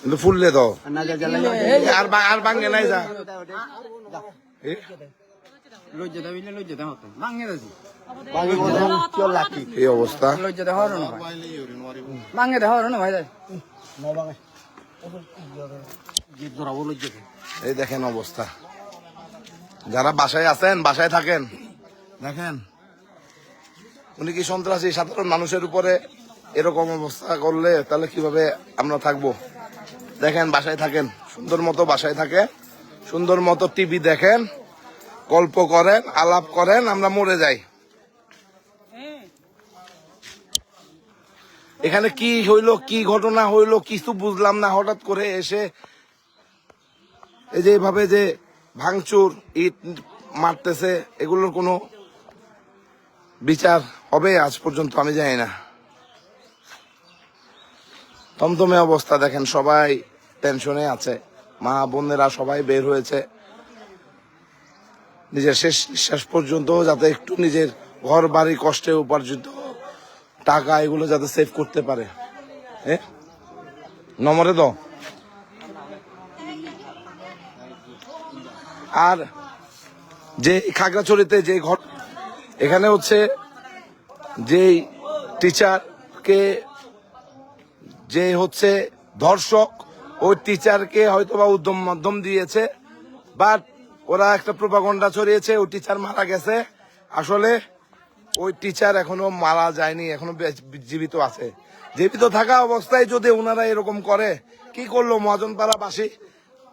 কিন্তু ফুললে জ্বালাই আর আর ভাঙ্গে নাই যা। ভাই এই দেখেন অবস্থা। যারা বাসায় আছেন, বাসায় থাকেন। দেখেন। উনি কি সন্ত্রাসী? সাধারণ মানুষের উপরে এরকম অবস্থা করলে তাহলে কীভাবে আমরা থাকব? দেখেন, বাসায় থাকেন। সুন্দর মতো বাসায় থাকেন সুন্দর মতো টিভি দেখেন, গল্প করেন, আলাপ করেন, আমরা মরে যাই। এখানে কি হইল, কি ঘটনা হইল, কিছু বুঝলাম না। হঠাৎ করে এসে এই যে এভাবে যে ভাঙচুর, ইট মারতেছে, এগুলোর কোনো বিচার হবে আজ পর্যন্ত আমি জানি না। থমথমে অবস্থা দেখেন, সবাই টেনশনে আছে। মা বোনেরা সবাই বের হয়েছে। নিজের শেষ নিঃশ্বাস পর্যন্ত যাতে একটু নিজের ঘর বাড়ি কষ্টে উপার্জিত টাকা এগুলো যাতে সেভ করতে পারে। এ? নমরে দাও। আর যে খাগড়াছড়িতে যে ঘট এখানে হচ্ছে যেই টিচারকে যে হচ্ছে ধর্ষক ওই টিচারকে হয়তো বা উদ্যম মাধ্যম দিয়েছে বাট ওরা একটা প্রপাগন্ডা ছড়িয়েছে, ওই টিচার মারা গেছে। আসলে ওই টিচার এখনও মারা যায়নি, এখনও জীবিত আছে। জীবিত থাকা অবস্থায় যদি ওনারা এরকম করে, কি করল মহাজনপাড়া বাসী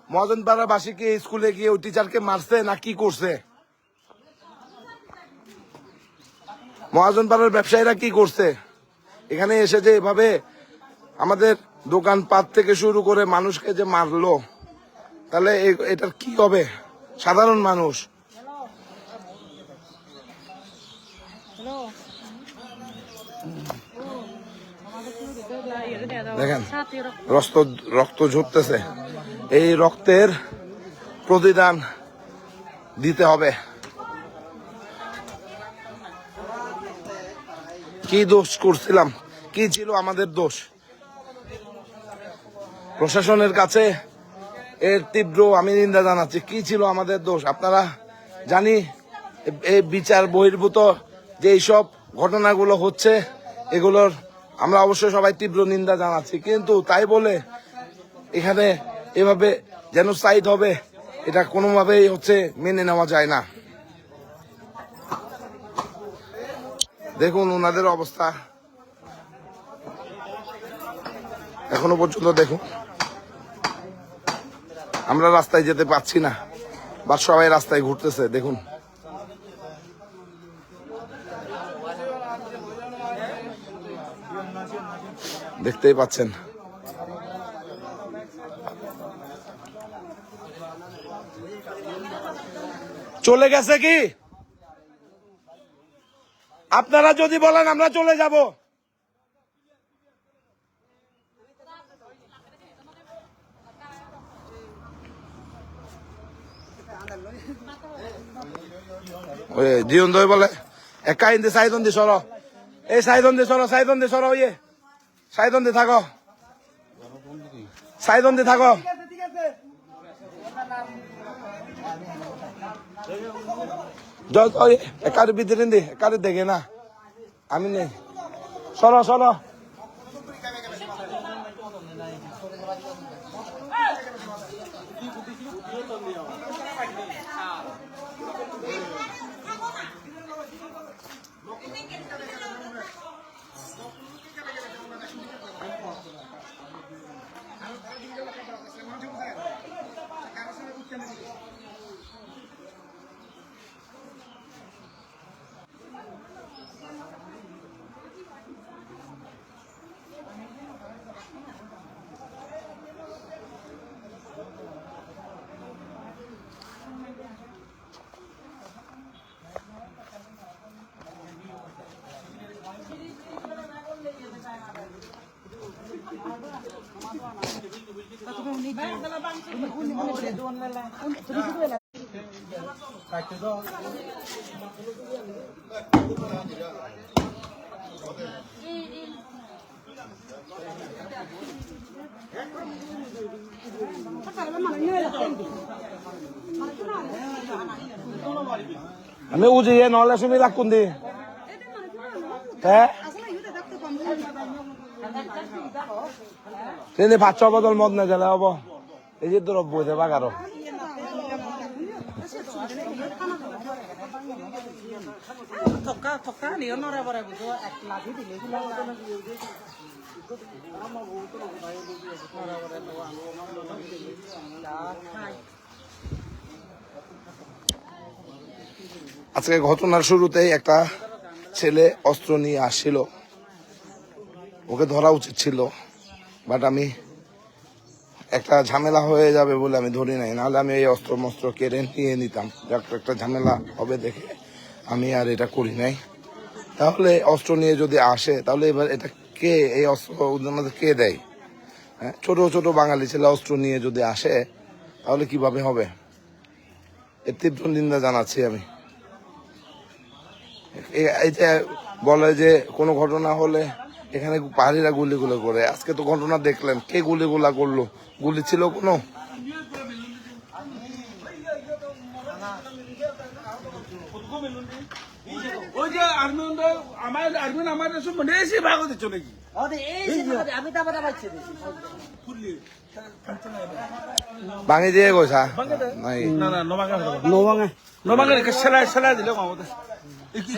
মহাজনপাড়া বাসী কি স্কুলে গিয়ে ওই টিচারকে মারছে না কি করছে? মহাজনপাড়ার ব্যবসায়ীরা কি করছে? এখানে এসে যে এভাবে আমাদের দোকানপাট থেকে শুরু করে মানুষকে যে মারলো, তাহলে এটার কি হবে? সাধারণ মানুষ। দেখেন, রক্ত রক্ত ঝরতেছে। এই রক্তের প্রতিদান দিতে হবে। কি দোষ করছিলাম? কি ছিল আমাদের দোষ? প্রশাসনের কাছে এর তীব্র আমি নিন্দা জানাচ্ছি। কি ছিল আমাদের দোষ? আপনারা জানি এই বিচার বহির্ভূত যে এইসব ঘটনাগুলো হচ্ছে, এগুলোর আমরা অবশ্যই সবাই তীব্র নিন্দা জানাচ্ছি। কিন্তু তাই বলে এখানে এভাবে যেন সাইড হবে, এটা কোনোভাবেই হচ্ছে মেনে নেওয়া যায় না। দেখুন ওনাদের অবস্থা। এখনও পর্যন্ত দেখুন। আমরা রাস্তায় যেতে পারছি না। বা সবাই রাস্তায় ঘুরতেছে, দেখুন। দেখতেই পাচ্ছেন। চলে গেছে কি? আপনারা যদি বলেন, আমরা চলে যাব। জীবন দই বলে। একা হিন্দি সাইদন দি সর। এই সাইদন দি সর সাইদন দি সর ইয়ে সাইদন দি থাকো। সাইদন দি থাকো। জ- ওই একার ভিতরে দে একার দেখে না। আমি নেই সরো সরো আমি উজি, এ নলে সুমি লাগুন দি হ্যাঁ? ভাত বদল মদ না জ্বালা হব। এই যে দ্রব্য বাগারো থকা থকা বুজো, এক দিলে আজকে ঘটনার শুরুতেই একটা ছেলে অস্ত্র নিয়ে আসছিল। ওকে ধরা উচিত ছিল বাট আমি একটা ঝামেলা হয়ে যাবে বলে আমি ধরি নাই। নাহলে আমি এই অস্ত্র মস্ত্র কেড়ে নিয়ে নিতাম। একটা ঝামেলা হবে দেখে। আমি আর এটা করি নাই। তাহলে অস্ত্র নিয়ে যদি আসে, তাহলে এবার এটা কে, এই অস্ত্র ওদের কে দেয়? হ্যাঁ ছোট ছোট বাঙালি ছেলে অস্ত্র নিয়ে যদি আসে, তাহলে কীভাবে হবে? এর তীব্র নিন্দা জানাচ্ছি আমি। এ- এই বলে যে কোনো ঘটনা হলে এখানে পাহাড়িরা গুলিগুলো করে। আজকে তো ঘটনা দেখলেন। কে গুলিগুলা করল? গুলি ছিল কোনো ওই যে আর্মি আমার আর্মি আমার সব মনে এসে ভাগ হতে চলে গিয়ে। আমি দাবা দাবাইছে দিছি ভাঙি দিয়ে গৈছা? না না নবাঙ্গা নবাঙে নবাঙ্গা। রেখে সেলাই সেলাই দিলে আমাদের একটু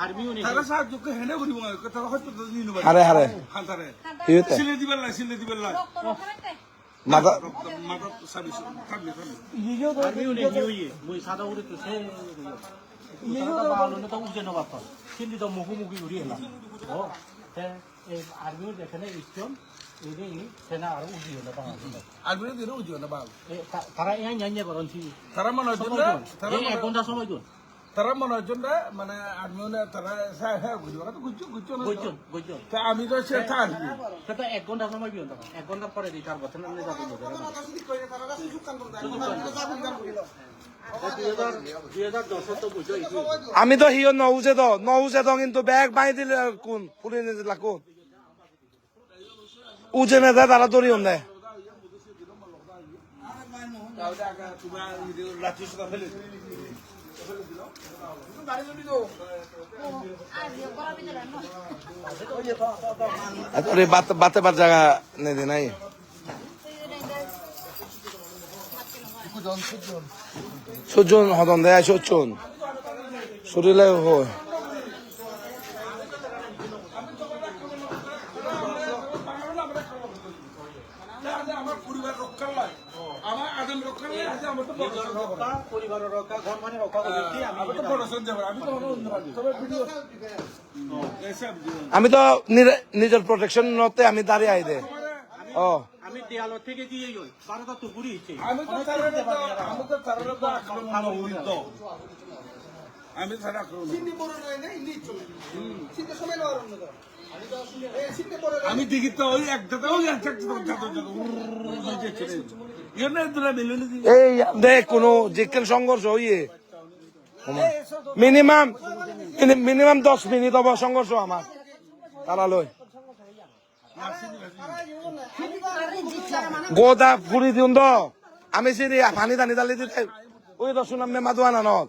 না নেই। তো আর্মিও নি তারা সাহায্য করে হেনে করিব তারা হয়তো দিন হারে হারে হান্তারে। সিলে দিবার লাই সিলে দিবার লাই। মাথা মাথা সাবিস থাকলে থাকলে আর্মিও নি হিউই মই সাদা উড়ে তো সে সাদা বালো না তো উজে নবা তো। কিন্তু তো মুখু উড়ি হলা। ও তে এই আর্মিও এই নি সেনা আর উড়ি হলা তা আর্মি দিলে উজিও না বাল। তারা করছি তারা মনে হয় তারা এক ঘণ্টা সময় দিন তারা মনে হয় মানে আর্মি তারা হ্যাঁ বুঝব তো গুজো গুজো গইজন গইজন তা আমি তো সে থাকবি সেটা এক ঘণ্টা সময় তখন এক ঘণ্টা পরে দিই তার বছর আমি যাব আমি তো হিও নহুছে তো নহুছে তো কিন্তু ব্যাগ বাঁধি দিলে কোন? পুলিশ নিয়েছিল কোন উজে না দেয় তারা দড়ি দেয় লাঠি সুতা ফেলে। বাতে বার জায়গা দে নাই? সুজন হদন দেয় সুজন। শরীরে হয় আমার পরিবার রক্ষার লাই আমার আদম রক্ষার পরিবারের রক্ষা ঘর মানে রক্ষা করতে তো সন্দেহ আমি তো অন্য অন্য ভাবি। তবে ভিডিও আমি তো নিজের প্রোটেকশন নতে আমি দাঁড়িয়ে আই দে ও। আমি দেয়াল থেকে দিয়ে বারোটা তো ঘুরি তো আমি তো আমি তো তার আক্রমণ উড়িত আমি তার আক্রমণ আমি দেখি তো ওই একটা তো ওই একটা এই দেখ কোনো যেখানে সংঘর্ষ হইয়ে। মিনিমাম মিনিমাম দশ মিনিট হব সংঘর্ষ আমার। তারা লই গোদা ফুরি দিউন তো আমি চিনি পানি টানি দালি দিতে ওই তো শুনাম মে মাদুয়া না নত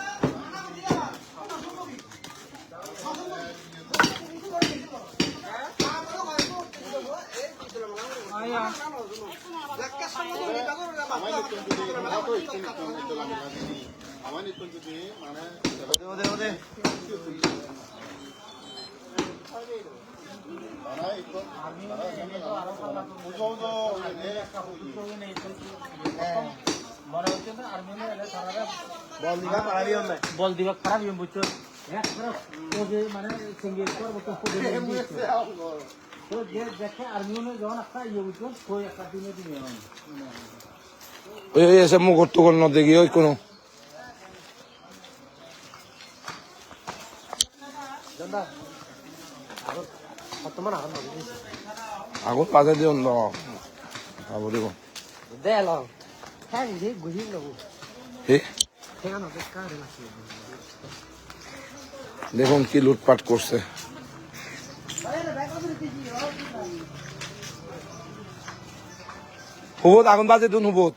বল দিবা খারাপ বুঝছ মানে সঙ্গে করব তো তো যে দেখে আর্মিও যখন একটা ইয়ে বুঝছ ওই একটা দিনে দিনে ওই এসে মুখর টুকর ন দেখি ওই কোনো। আগুন বাজে দিও ন খাব দিব। দে ল। হ্যাঁ হ্যাঁ দেখুন কি লুটপাট করছে। হুবত আগুন বাজে দিন হুবত।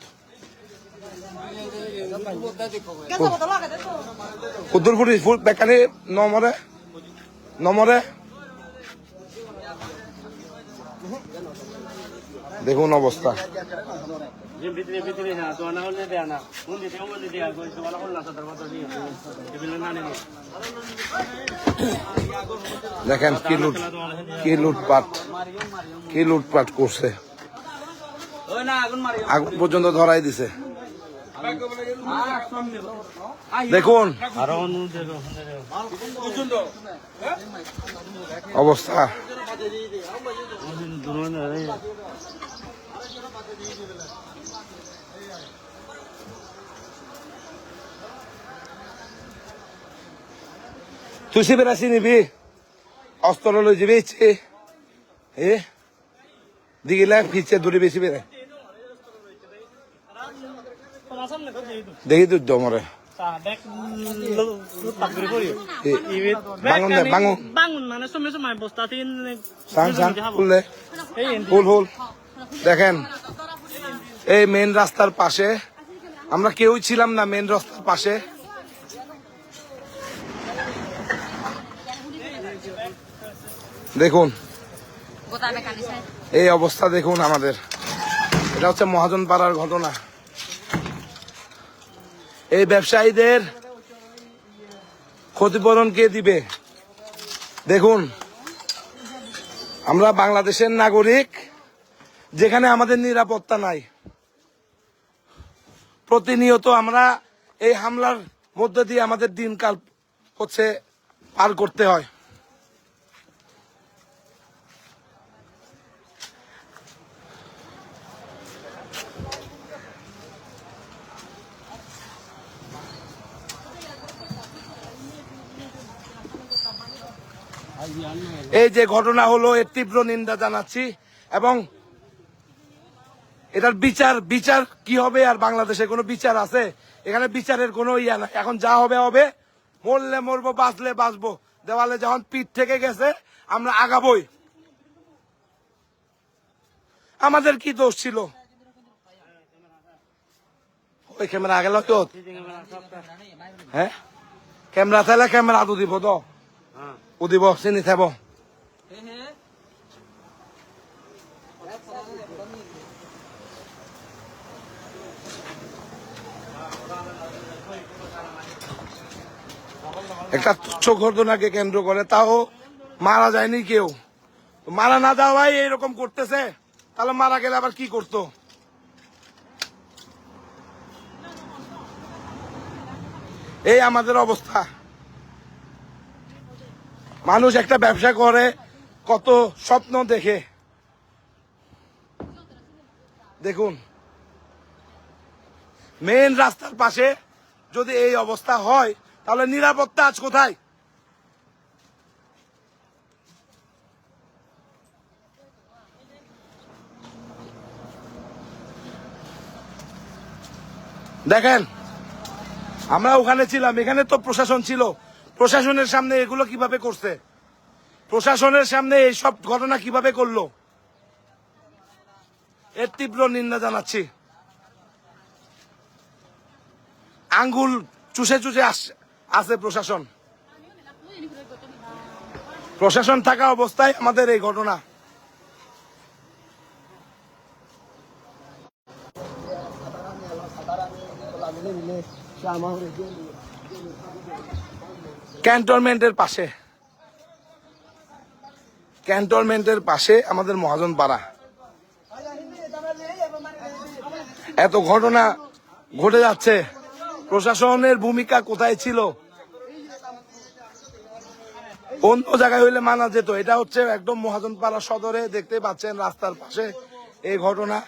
কুদ্দুর ফুটি ফুল বেকানি নমরে নমরে। দেখুন অবস্থা। যে ভিতরে ভিতরে না তো না হলে দেয়া না। কোন দিতে বলে দেয়া কই তো বলা হল না তার মতো দিয়ে এগুলো না। নেই দেখেন কি লুট কি লুটপাট। কি লুটপাট করছে। আগুন পর্যন্ত ধরাই দিছে। দেখুন। অবস্থা। তুই শিবির আসি নিবি? অস্ত্র লই যাবি ইচ্ছে? এ? দিগিলা ফিরছে, দূরে বেশি বেড়ে তোমার সামনে তো দিয়ে দেখি খুললে Eh ফুল ফুল দেখেন, এই মেন রাস্তার পাশে, আমরা কেউই ছিলাম না মেন রাস্তার পাশে। দেখুন। এই অবস্থা দেখুন আমাদের। এটা হচ্ছে মহাজন পাড়ার ঘটনা। এই ব্যবসায়ীদের ক্ষতিপূরণ কে দিবে? দেখুন আমরা বাংলাদেশের নাগরিক যেখানে আমাদের নিরাপত্তা নাই। প্রতিনিয়ত আমরা এই হামলার মধ্যে দিয়ে আমাদের দিনকাল হচ্ছে পার করতে হয়। এই যে ঘটনা হলো, এর তীব্র নিন্দা জানাচ্ছি এবং এটার বিচার বিচার কি হবে আর বাংলাদেশে কোনো বিচার আছে? এখানে বিচারের কোনো ইয়া নাই এখন যা হবে হবে। মরলে মরবো, বাঁচলে বাঁচবো। দেওয়ালে যখন পিঠ থেকে গেছে, আমরা আগাবই। আমাদের কি দোষ ছিল? ওই ক্যামেরা আগে হ্যাঁ? ক্যামেরা থাকলে ক্যামেরা আদু দিব তো? ও থাকব একটা তুচ্ছ ঘটনাকে কেন্দ্র করে, তাও মারা যায়নি কেউ। মারা না যাওয়াই এরকম করতেছে, তাহলে মারা গেলে আবার কি করতো? এই আমাদের অবস্থা। মানুষ একটা ব্যবসা করে, কত স্বপ্ন দেখে। দেখুন মেন রাস্তার পাশে যদি এই অবস্থা হয়, তাহলে নিরাপত্তা আজ কোথায়? দেখেন, আমরা ওখানে ছিলাম, এখানে তো প্রশাসন ছিল। প্রশাসনের সামনে এগুলো কীভাবে করছে? প্রশাসনের সামনে এই সব ঘটনা কীভাবে করল? এর তীব্র নিন্দা জানাচ্ছি। আঙ্গুল চুষে চুষে আছে প্রশাসন। প্রশাসন থাকা অবস্থায় আমাদের এই ঘটনা। ক্যান্টনমেন্টের পাশে। ক্যান্টনমেন্টের পাশে আমাদের মহাজন পাড়া। এত ঘটনা ঘটে যাচ্ছে। প্রশাসনের ভূমিকা কোথায় ছিল? অন্য জায়গায় হইলে মানা যেত। এটা হচ্ছে একদম মহাজন পাড়া সদরে দেখতে পাচ্ছেন রাস্তার পাশে এই ঘটনা।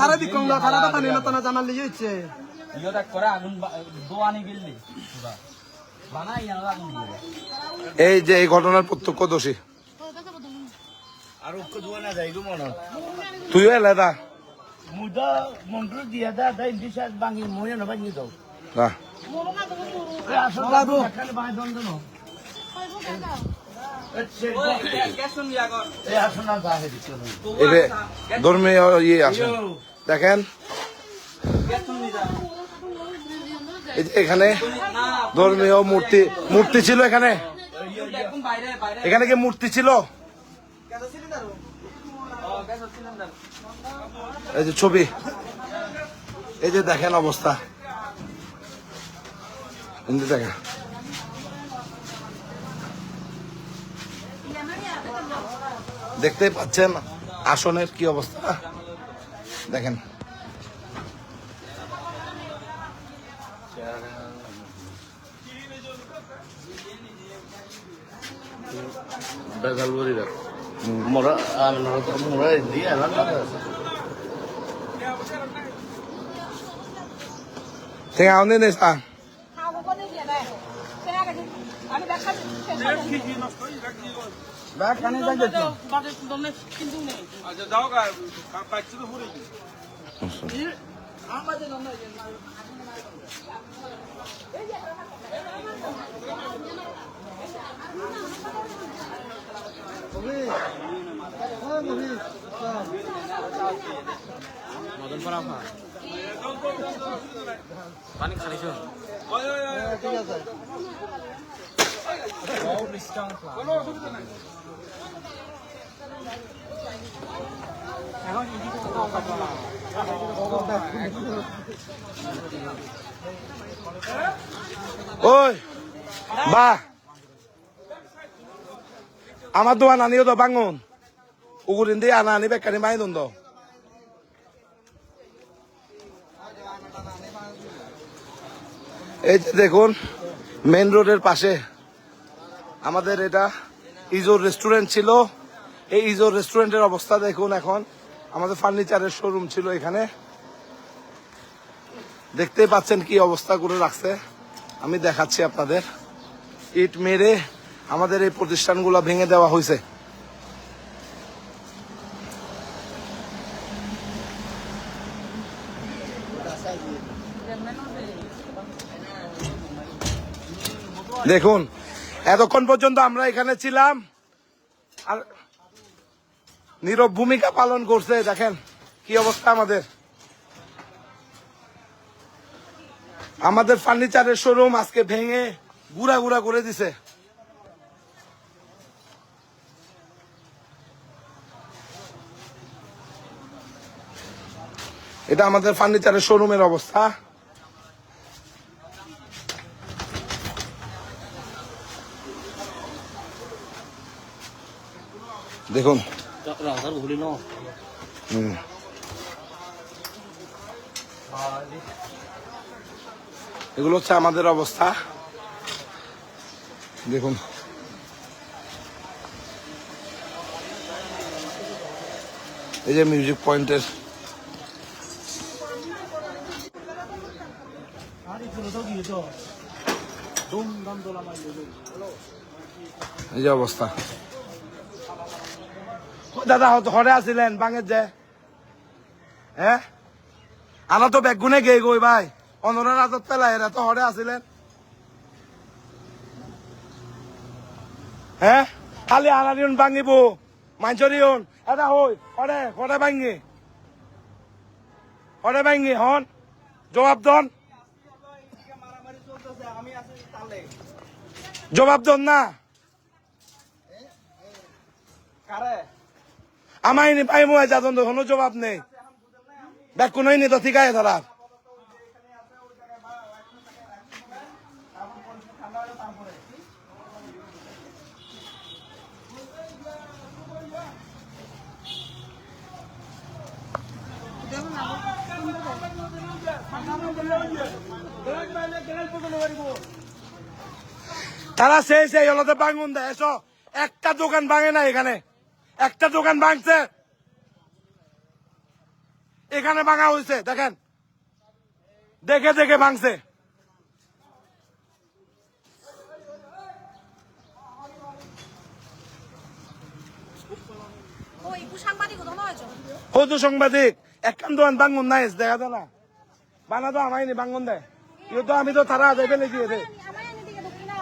তারা বিক্রম না তারা তো পানি না তানা জানার লিয়ে হচ্ছে এই যে এই ঘটনার প্রত্যক্ষদর্শী। তুইও এলাদা Muda mundur dia dah dah ini saya bangi moya na bangi ধর্মীয় ইয়ে আছে দেখেন। এই এখানে ধর্মীয় মূর্তি মূর্তি ছিল এখানে। এখানে কি মূর্তি ছিল? এই যে ছবি। এই যে দেখেন অবস্থা। যে দেখেন দেখতে পাচ্ছেন আসনের কি অবস্থা? দেখেন। আছে নেই স্যার। ব্যাগ কানে যাই যাচ্ছে আচ্ছা যাও গা পাচ্ছি তো ঘুরে ঠিক আছে। ওই, বা। আমার দোকান আনিও তো বাঙুন উগুরিন দিয়ে আনা আনি, বেকারি মাই দুন তো এই যে দেখুন মেন রোডের পাশে আমাদের এটা ইজোর রেস্টুরেন্ট ছিল। এই ইজোর রেস্টুরেন্টের অবস্থা দেখুন এখন। আমাদের ফার্নিচারের শোরুম ছিল এখানে। দেখতেই পাচ্ছেন কি অবস্থা করে রাখছে। আমি দেখাচ্ছি আপনাদের। ইট মেরে আমাদের এই প্রতিষ্ঠানগুলো ভেঙে দেওয়া হয়েছে। দেখুন এতক্ষণ পর্যন্ত আমরা এখানে ছিলাম। আর নীরব ভূমিকা পালন করছে, দেখেন কি অবস্থা আমাদের। আমাদের ফার্নিচারের শোরুম আজকে ভেঙে গুড়া গুড়া করে দিছে। এটা আমাদের ফার্নিচারের শোরুমের অবস্থা। দেখুন। এগুলো হচ্ছে আমাদের অবস্থা। দেখুন। এই যে মিউজিক পয়েন্টের এই যে অবস্থা। দাদা ঘরে আছিলেন বাঙের যে। হ্যাঁ আনা তো বেগুনে গে গই ভাই। অনরের রাজত পেলাই এরা তো হরে আছিলেন। হ্যাঁ খালি আনারিয়ন ভাঙিব। মাঞ্চরিয়ন এটা হই হরে হরে ভাঙি। হরে ভাঙি, হন। জবাব দন। জবাব দন না। আমায় পাই মোয় যাদন কোনো জবাব নেই। ব্যাগ কোনোই নেই তো ঠিক আছে ধরা তারা সেই সেই হলো তো ভাঙুন দেয় একটা দোকান ভাঙে না এখানে। একটা দোকান ভাঙছে। এখানে ভাঙা হয়েছে দেখেন। দেখে দেখে ভাঙছে। হতো সাংবাদিক একখান দোকান নাই দেখা যায় না। বানা তো আমায় নি ভাঙুন দেয় ইয়ে তো আমি তো তারা আদায় ফেলে দিয়েছে আমার এনে দিকে ঢুকি না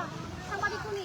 সাংবাদিক শুনি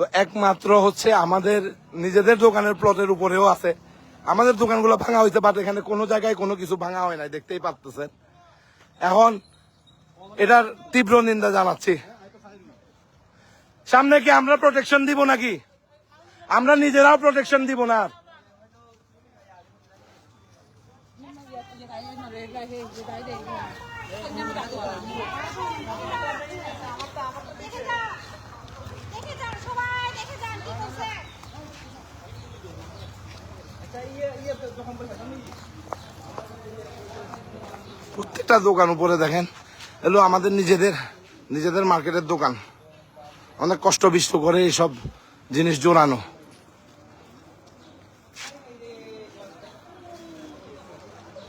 তো একমাত্র হচ্ছে আমাদের নিজেদের দোকানের প্লটের উপরেও আছে। আমাদের দোকানগুলো ভাঙা হয়েছে বাট এখানে কোনো জায়গায় কোনো কিছু ভাঙা হয় নাই, দেখতেই পারতেছেন। এখন এটার তীব্র নিন্দা জানাচ্ছি। সামনে কি আমরা প্রোটেকশন দিব নাকি? আমরা নিজেরাও প্রোটেকশন দিব না আর। দেখে যান দেখে যান সবাই দেখে যান কি করছে প্রত্যেকটা দোকান উপরে দেখেন। এলো আমাদের নিজেদের নিজেদের মার্কেটের দোকান। অনেক কষ্ট বিষ্ট করে এইসব জিনিস জোড়ানো এ তাই তো আমার হিউই খালা মুঝে তো না খালে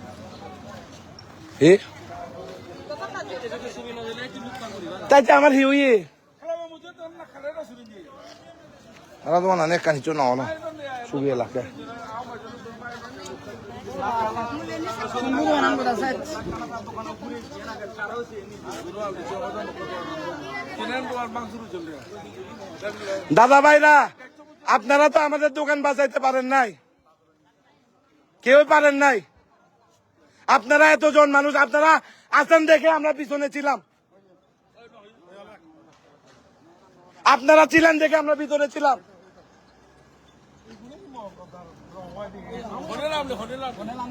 না শুনি দিয়ে Ahora tú van a negar ni চলে দাদা ভাইরা আপনারা তো আমাদের দোকান বাঁচাইতে পারেন নাই। কেউ পারেন নাই। আপনারা এতজন মানুষ আপনারা আছেন দেখে আমরা পিছনে ছিলাম। আপনারা ছিলেন দেখে আমরা ভিতরে ছিলাম হনে নাম হনে নাম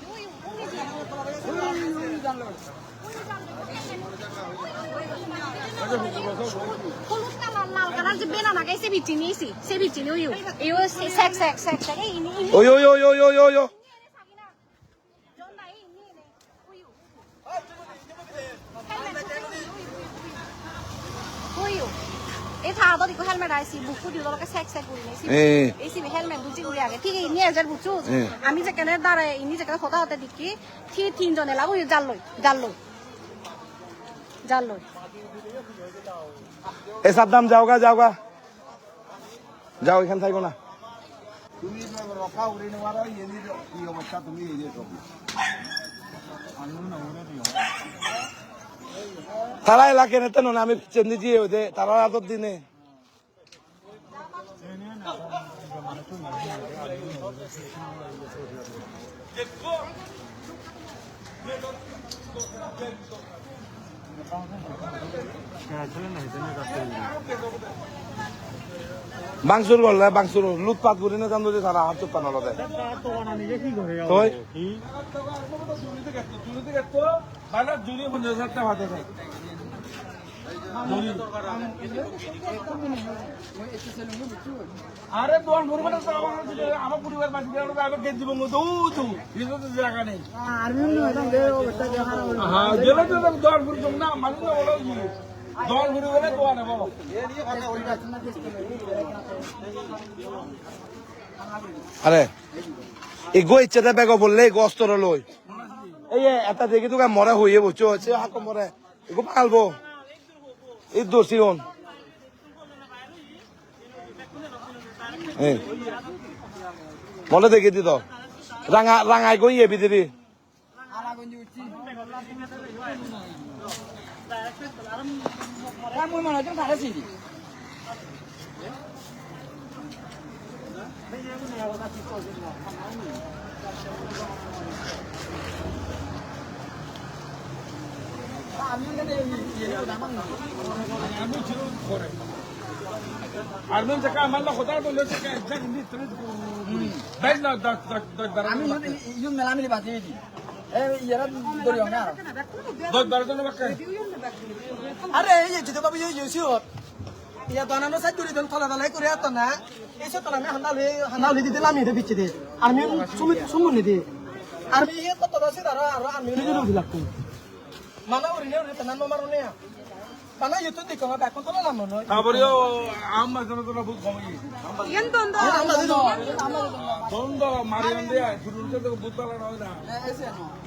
সেক সেক সেক এই নি নি ওই ওই ওই ওই ওই ওই ওই জন নাই নি নে উইউ উইউ এই থাহাতো দিকো হেলমেট আইছি বুকু দিও লকে সেক সেক করি নাইছি এ। এই সিবি হেলমেট বুঝি করি আগে ঠিক ইনি এজার বুঝছ এ। আমি যেখানে দাঁড়ায় ইনি যেখানে কথা হতে দেখি থি তিনজনে লাগো জাল লই জাল লই জাল লই এ সাদ্দাম যাওগা যাওগা যাও, এখানে থাকো না। তুমি রফা উড়ে তারা এলাকে নয়, আমি চেন্দি দিয়ে দে তারা আদর দিনে। বাংসুর করলে বাংসুর লুটপাত করি না জানো যে তারা হাত চুপ দেয় আরে তোমার মরবে না আমার পরিবার বাঁচি জায়গা নেই। হ্যাঁ তো না মানুষ দল ঘুরি তো আনে বাবা আরে, এই গো ইচ্ছাতে বেগ বললে গো অস্ত্র লই। এই এটা দেখি তো মরে হইয়ে বসছো হচ্ছে হাক মরে। এগো পালবো। এই দোষী হন। মনে দেখি দিত রাঙা রাঙাই গই এ বিদিরি আর মেন জায়গা আমার না কথা বলে জায়গা একজাক্ট নি তুমি ব্যাগ না দশ দশ দশ বারো আমি ইউন মেলামিলি বাজি দি এই ইয়ারা দরিও না দশ আরে এই যে বাবু এই ইউসিও ইয়া দনানো সাইড দরি দন থলা দলাই করে আত না। এই সব তলা আমি হানালে হানালে দিতে লামি দে বিচে দে আর আমি সুমি সুমুন নি দে আর আমি ইয়ে কত দছে দাঁড়া আর আমি নি দিলু লাগতো মানা ওরি নে ওরি তানা মারো নে। পানা ইউতো দিকো বা এখন তো লাম নয়। তারপরে আমার জন্য তো বহুত কম ইয়েন দন্দ আমরা দিলো বন্ধ মারি আনতে শুরুতে তো বহুত পালা না। দুলুন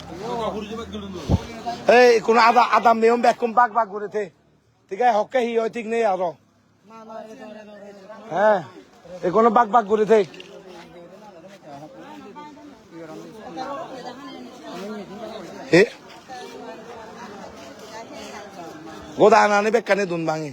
এই কোন আদা আদা মেয়ম বেকুম বাগ বাগ করেতে ঠিক আছে হকে হি হয় ঠিক নেই আরও হ্যাঁ এ কোনো বাগ বাগ করেতে হে গোদা আনানি বেকানে দুন ভাঙে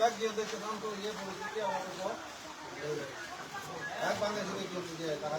ব্যাগ দিয়ে দেশে তো ইয়ে পরিস্থিতি আমাদের ব্যাগ বাংলাদেশে দিয়ে টাকা